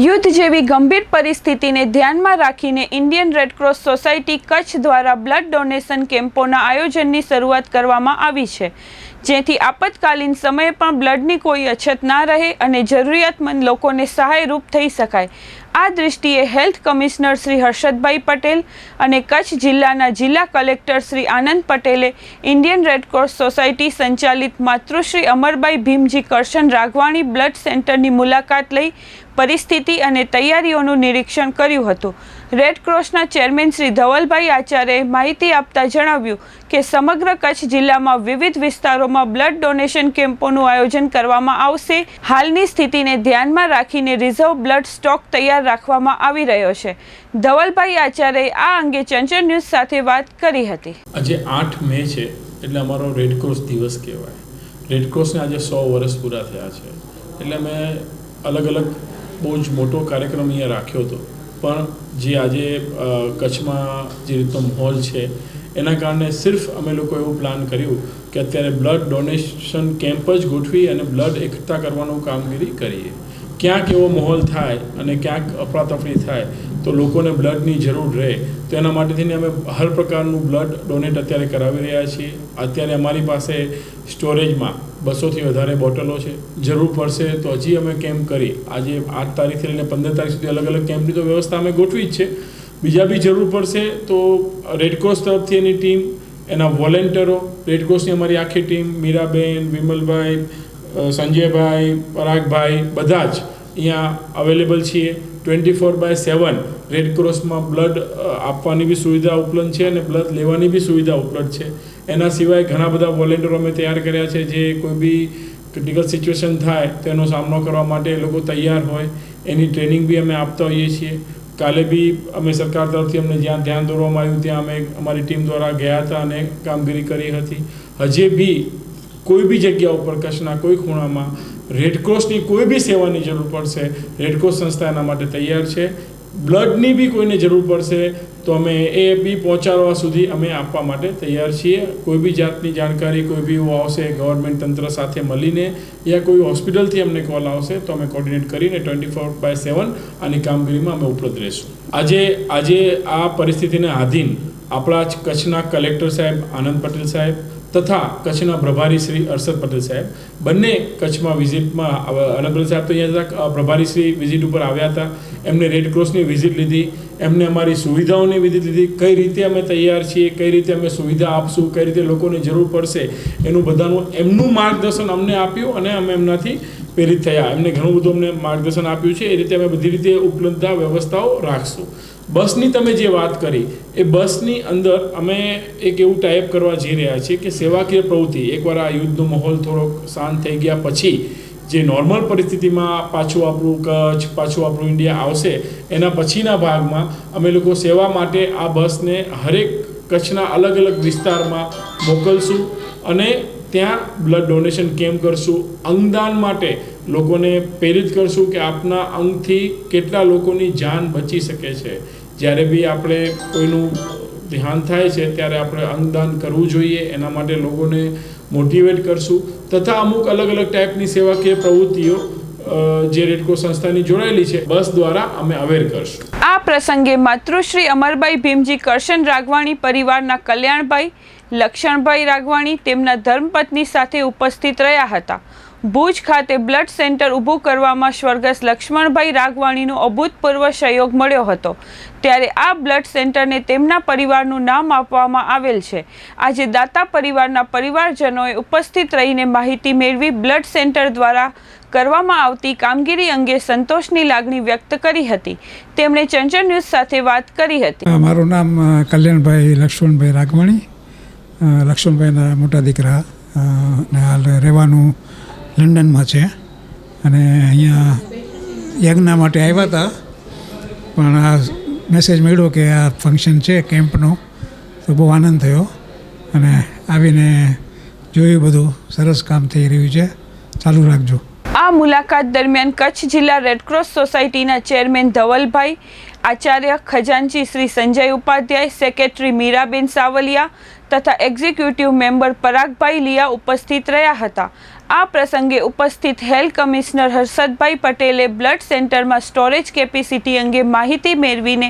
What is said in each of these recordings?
યુદ્ધ જેવી ગંભીર પરિસ્થિતિને ધ્યાનમાં રાખીને ઇન્ડિયન રેડક્રોસ સોસાયટી કચ્છ દ્વારા બ્લડ ડોનેશન કેમ્પોના આયોજનની શરૂઆત કરવામાં આવી છે. જેથી આપતકાલીન સમયે પણ બ્લડની કોઈ અછત ના રહે અને જરૂરિયાતમંદ લોકોને સહાયરૂપ થઈ શકાય. આ દૃષ્ટિએ હેલ્થ કમિશનર શ્રી હર્ષદભાઈ પટેલ અને કચ્છ જિલ્લાના જિલ્લા કલેક્ટર શ્રી આનંદ પટેલે ઇન્ડિયન રેડક્રોસ સોસાયટી સંચાલિત માતૃશ્રી અમરબાઈ ભીમજી કરશન રાઘવાણી બ્લડ સેન્ટરની મુલાકાત લઈ પરિસ્થિતિ અને તૈયારીઓનું નિરીક્ષણ કર્યું હતું. રેડક્રોસના ચેરમેન શ્રી ધવલભાઈ આચાર્યએ માહિતી આપતા જણાવ્યું કે સમગ્ર કચ્છ જિલ્લામાં વિવિધ વિસ્તારોમાં બ્લડ ડોનેશન કેમ્પોનું આયોજન કરવામાં આવશે. હાલની સ્થિતિને ધ્યાનમાં રાખીને રિઝર્વ બ્લડ સ્ટોક તૈયાર રાખવામાં આવી રહ્યો છે. ધવલભાઈ આચાર્યે આ અંગે ચંચળ ન્યૂઝ સાથે વાત કરી હતી. આજે આઠ મે છે, એટલે અમારો રેડક્રોસ દિવસ કહેવાય. રેડક્રોસને આજે સો વર્ષ પૂરા થયા છે. એટલે મેં અલગ અલગ બહુ જ મોટો કાર્યક્રમ અહીંયા રાખ્યો હતો. પણ જે આજે કચ્છમાં જે રીતનો માહોલ છે, એના કારણે સિર્ફ અમે લોકો એવું પ્લાન કર્યું કે અત્યારે બ્લડ ડોનેશન કેમ્પ જ ગોઠવી અને બ્લડ એકઠા કરવાનું કામગીરી કરીએ. ક્યાંક એવો માહોલ થાય અને ક્યાંક અફરાતફરી થાય, તો લોકોને બ્લડની જરૂર રહે. તો એના માટે થઈને અમે હર પ્રકારનું બ્લડ ડોનેટ અત્યારે કરાવી રહ્યા છીએ. અત્યારે અમારી પાસે સ્ટોરેજમાં બસોથી વધારે બોટલો છે. જરૂર પડશે તો હજી અમે કેમ્પ કરી આજે આઠ તારીખથી લઈને પંદર તારીખ સુધી અલગ અલગ કેમ્પની તો વ્યવસ્થા અમે ગોઠવી જ છે. બીજા બી જરૂર પડશે તો રેડક્રોસ તરફથી એની ટીમ, એના વોલેન્ટરો રેડક્રોસની અમારી આખી ટીમ, મીરાબેન, વિમલભાઈ સંજયભાઈ, પરાગભાઈ, બધા જ અહીંયા અવેલેબલ છીએ. ટ્વેન્ટી ફોર બાય સેવન રેડક્રોસમાં બ્લડ આપવાની બી સુવિધા ઉપલબ્ધ છે અને બ્લડ લેવાની બી સુવિધા ઉપલબ્ધ છે. એના સિવાય ઘણા બધા વોલેન્ટિયરો અમે તૈયાર કર્યા છે, જે કોઈ બી ક્રિટિકલ સિચ્યુએશન થાય તેનો સામનો કરવા માટે એ લોકો તૈયાર હોય. એની ટ્રેનિંગ બી અમે આપતા હોઈએ છીએ. કાલે બી અમે સરકાર તરફથી અમને જ્યાં ધ્યાન દોરવામાં આવ્યું, ત્યાં અમે અમારી ટીમ દ્વારા ગયા હતા અને કામગીરી કરી હતી. હજી બી કોઈ બી જગ્યા ઉપર કચ્છના કોઈ ખૂણામાં રેડક્રોસની કોઈ બી સેવાની જરૂર પડશે રેડક્રોસ સંસ્થા એના માટે તૈયાર છે. બ્લડની બી કોઈને જરૂર પડશે, તો અમે એ બી પહોંચાડવા સુધી અમે આપવા માટે તૈયાર છીએ. કોઈ બી જાતની જાણકારી, કોઈ બી આવશે ગવર્મેન્ટ તંત્ર સાથે મળીને યા કોઈ હોસ્પિટલથી અમને કોલ આવશે, તો અમે કોર્ડિનેટ કરીને ટ્વેન્ટી ફોર બાય સેવન આની કામગીરીમાં અમે ઉપલબ્ધ રહીશું. આજે આજે આ પરિસ્થિતિને આધીન આપણા જ કચ્છના કલેક્ટર સાહેબ આનંદ પટેલ સાહેબ તથા કચ્છના પ્રભારી શ્રી અરશદ પટેલ સાહેબ. બંને કચ્છમાં વિઝિટમાં આનંદ સાહેબ તો અહીંયા પ્રભારી શ્રી વિઝિટ ઉપર આવ્યા હતા. એમને રેડક્રોસની વિઝિટ લીધી. એમને અમારી સુવિધાઓની વિઝિટ લીધી. કઈ રીતે અમે તૈયાર છીએ, કઈ રીતે અમે સુવિધા આપશું, કઈ રીતે લોકોને જરૂર પડશે, એનું બધાનું એમનું માર્ગદર્શન અમને આપ્યું અને અમે એમનાથી પ્રેરિત થયા. એમને ઘણું બધું અમને માર્ગદર્શન આપ્યું છે. એ રીતે અમે બધી રીતે ઉપલબ્ધતા વ્યવસ્થાઓ રાખશું. બસની તમે જે વાત કરી, એ બસની અંદર અમે એક એવું ટાઈપ કરવા જઈ રહ્યા છીએ કે સેવાકીય પ્રવૃત્તિ. એકવાર આ યુદ્ધનો માહોલ થોડોક શાંત થઈ ગયા પછી જે નોર્મલ પરિસ્થિતિમાં પાછું આપણું કચ્છ, પાછું આપણું ઇન્ડિયા આવશે, એના પછીના ભાગમાં અમે લોકો સેવા માટે આ બસને હરેક કચ્છના અલગ અલગ વિસ્તારમાં મોકલશું અને ત્યાં બ્લડ ડોનેશન કેમ્પ કરશું. અંગદાન માટે લોકોને પ્રેરિત કરશું કે આપના અંગથી કેટલા લોકોની જાન બચી શકે છે. જ્યારે બી આપણે કોઈનું ધ્યાન થાય છે, ત્યારે આપણે અંગદાન કરવું જોઈએ. એના માટે લોકોને મોટિવેટ કરશું. તથા અમુક અલગ અલગ ટાઈપની સેવાકીય પ્રવૃત્તિઓ જે રેડકો સંસ્થાની જોડાયેલી છે, બસ દ્વારા અમે અવેર કરશું. આ પ્રસંગે માતૃશ્રી અમરભાઈ ભીમજી કરશન રાગવાણી પરિવારના કલ્યાણભાઈ, લક્ષણભાઈ રાગવાણી તેમના ધર્મપત્ની સાથે ઉપસ્થિત રહ્યા હતા. ભુજ ખાતે બ્લડ સેન્ટર ઊભું કરવામાં સ્વર્ગસ્થ લક્ષ્મણભાઈ રાગવાણીનો અભૂતપૂર્વ સહયોગ મળ્યો હતો. ત્યારે આ બ્લડ સેન્ટરને તેમના પરિવારનું નામ આપવામાં આવેલ છે. આજે દાતા પરિવારના પરિવારજનોએ ઉપસ્થિત રહીને માહિતી મેળવી બ્લડ સેન્ટર દ્વારા કરવામાં આવતી કામગીરી અંગે સંતોષની લાગણી વ્યક્ત કરી હતી. તેમણે ચંચળ ન્યૂઝ સાથે વાત કરી હતી. મારું નામ કલ્યાણભાઈ લક્ષ્મણભાઈ રાગવાણી લક્ષ્મણભાઈના મોટા દીકરા રહેવાનું લંડનમાં છે. અને અહીંયા યજ્ઞ માટે આવ્યા હતા. પણ આ મેસેજ મળ્યો કે આ ફંક્શન છે કેમ્પનું તો બહુ આનંદ થયો. અને આવીને જોયું બધું. સરસ કામ થઈ રહ્યું છે. ચાલુ રાખજો. આ મુલાકાત દરમિયાન કચ્છ જિલ્લા રેડક્રોસ સોસાયટીના ચેરમેન ધવલભાઈ, આચાર્ય ખજાનચી શ્રી સંજય ઉપાધ્યાય સેક્રેટરી મીરાબેન સાવલિયા તથા એક્ઝિક્યુટિવ મેમ્બર પરાગભાઈ લિયા ઉપસ્થિત રહ્યા હતા. આ પ્રસંગે ઉપસ્થિત હેલ્થ કમિશનર હર્ષદભાઈ પટેલે બ્લડ સેન્ટરમાં સ્ટોરેજ કેપેસિટી અંગે માહિતી મેળવીને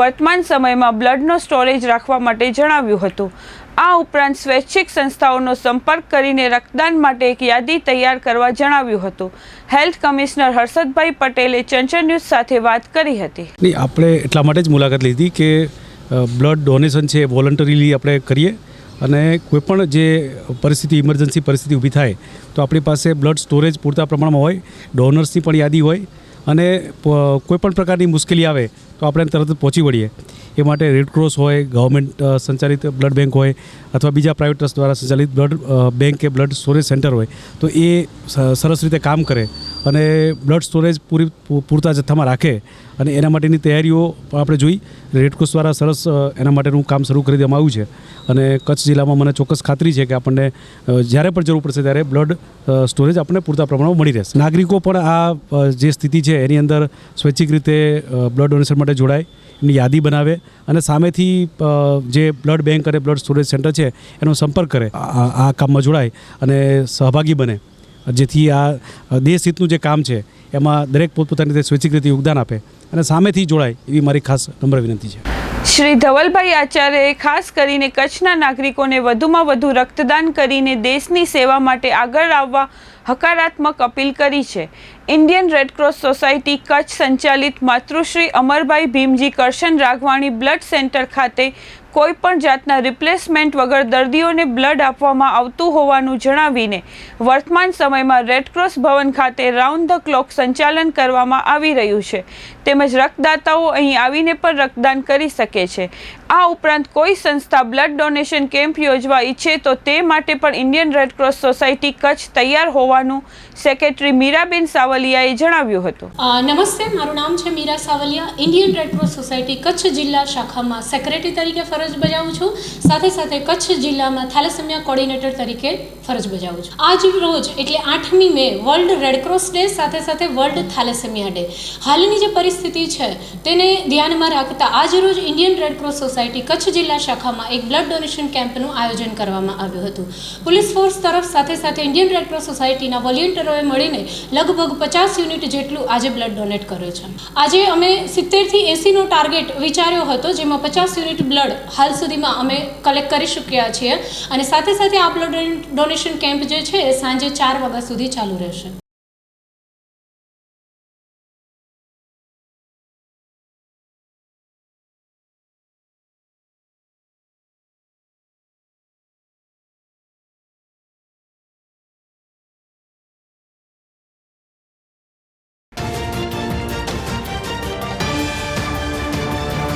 વર્તમાન સમયમાં બ્લડનો સ્ટોરેજ રાખવા માટે જણાવ્યું હતું. આ ઉપરાંત સ્વૈચ્છિક સંસ્થાઓનો સંપર્ક કરીને રક્તદાન માટે એક યાદી તૈયાર કરવા જણાવ્યું હતું. હેલ્થ કમિશનર હર્ષદભાઈ પટેલે ચંચળ ન્યૂઝ સાથે વાત કરી હતી. આપણે એટલા માટે જ મુલાકાત લીધી કે બ્લડ ડોનેશન છે વોલન્ટરીલી આપણે કરીએ. અને કોઈપણ જે પરિસ્થિતિ ઇમરજન્સી પરિસ્થિતિ ઊભી થાય, તો આપણી પાસે બ્લડ સ્ટોરેજ પૂરતા પ્રમાણમાં હોય ડોનર્સની પણ યાદી હોય અને કોઈપણ પ્રકારની મુશ્કેલી આવે, તો આપણે તરત પહોંચી વળીએ. એ માટે રેડક્રોસ હોય ગવર્મેન્ટ સંચાલિત બ્લડ બેંક હોય, અથવા બીજા પ્રાઇવેટ ટ્રસ્ટ દ્વારા સંચાલિત બ્લડ બેંક કે બ્લડ સ્ટોરેજ સેન્ટર હોય, તો એ સરસ રીતે કામ કરે. અને બ્લડ સ્ટોરેજ પૂરી પૂરતા જથ્થામાં રાખે અને એના માટેની તૈયારીઓ આપણે જોઈ. રેડક્રોસ દ્વારા સરસ એના માટેનું કામ શરૂ કરી દેવામાં આવ્યું છે. અને કચ્છ જિલ્લામાં મને ચોક્કસ ખાતરી છે કે આપણને જ્યારે પણ જરૂર પડશે ત્યારે બ્લડ સ્ટોરેજ આપણને પૂરતા પ્રમાણમાં મળી રહેશે. નાગરિકો પણ આ જે સ્થિતિ છે એની અંદર સ્વૈચ્છિક રીતે બ્લડ ડોનેશન માટે જોડાય એમની યાદી બનાવે અને સામેથી જે બ્લડ બેંક અને બ્લડ સ્ટોરેજ સેન્ટર છે એનો સંપર્ક કરે. આ કામમાં જોડાય અને સહભાગી બને. જેથી આ દેશહિતનું જે કામ છે, એમાં દરેક પોતપોતાની રીતે સ્વૈચ્છિક રીતે યોગદાન આપે અને સામેથી જોડાય એવી મારી ખાસ નમ્ર વિનંતી છે. શ્રી ધવલભાઈ આચાર્યએ ખાસ કરીને કચ્છના નાગરિકોને વધુમાં વધુ રક્તદાન કરીને દેશની સેવા માટે આગળ આવવા હકારાત્મક અપીલ કરી છે. ઇન્ડિયન રેડક્રોસ સોસાયટી કચ્છ સંચાલિત માતૃશ્રી અમરભાઈ ભીમજી કરશન રાઘવાણી બ્લડ સેન્ટર ખાતે કોઈ પણ જાતના રિપ્લેસમેન્ટ વગર દર્દીઓને બ્લડ આપવામાં આવતું હોવાનું જણાવીને વર્તમાન સમયમાં રેડક્રોસ ભવન ખાતે રાઉન્ડ ધ ક્લોક સંચાલન કરવામાં આવી રહ્યું છે. તેમજ રક્તદાતાઓ અહીં આવીને પણ રક્તદાન કરી શકે છે. આ ઉપરાંત કોઈ સંસ્થા બ્લડ ડોનેશન કેમ્પ યોજવા ઈચ્છે તો તે માટે પણ ઇન્ડિયન રેડક્રોસ સોસાયટી કચ્છ તૈયાર હોવાનું સેક્રેટરી મીરાબેન સાવલિયાએ જણાવ્યું હતું. નમસ્તે, મારું નામ છે Meera Savaliya. Indian red cross society Kutch જિલ્લા શાખામાં સેક્રેટરી તરીકે ફરજ બજાવું છું. સાથે સાથે કચ્છ જિલ્લામાં થેલેસેમિયા કોર્ડિનેટર તરીકે ફરજ બજાવું છું. આજ રોજ, એટલે આઠમી મે, વર્લ્ડ રેડક્રોસ ડે, સાથે સાથે વર્લ્ડ થેલેસેમિયા ડે. હાલની જે પરિસ્થિતિ છે, તેને ધ્યાનમાં રાખતા આજ રોજ ઇન્ડિયન રેડક્રોસ સોસાયટી કચ્છ જિલ્લા શાખામાં એક બ્લડ ડોનેશન કેમ્પનું આયોજન કરવામાં આવ્યું હતું. પોલીસ ફોર્સ તરફ સાથે સાથે ઇન્ડિયન રેડ ક્રોસ સોસાયટીના વોલ્યુન્ટરોએ મળીને લગભગ પચાસ યુનિટ જેટલું આજે બ્લડ ડોનેટ કર્યું છે. આજે અમે સિત્તેરથી એંસીનો ટાર્ગેટ વિચાર્યો હતો, જેમાં પચાસ યુનિટ બ્લડ હાલ સુધીમાં અમે કલેક્ટ કરી શક્યા છીએ અને સાથે સાથે આ બ્લડ ડોનેશન કેમ્પ જે છે એ સાંજે ચાર વાગ્યા સુધી ચાલુ રહેશે.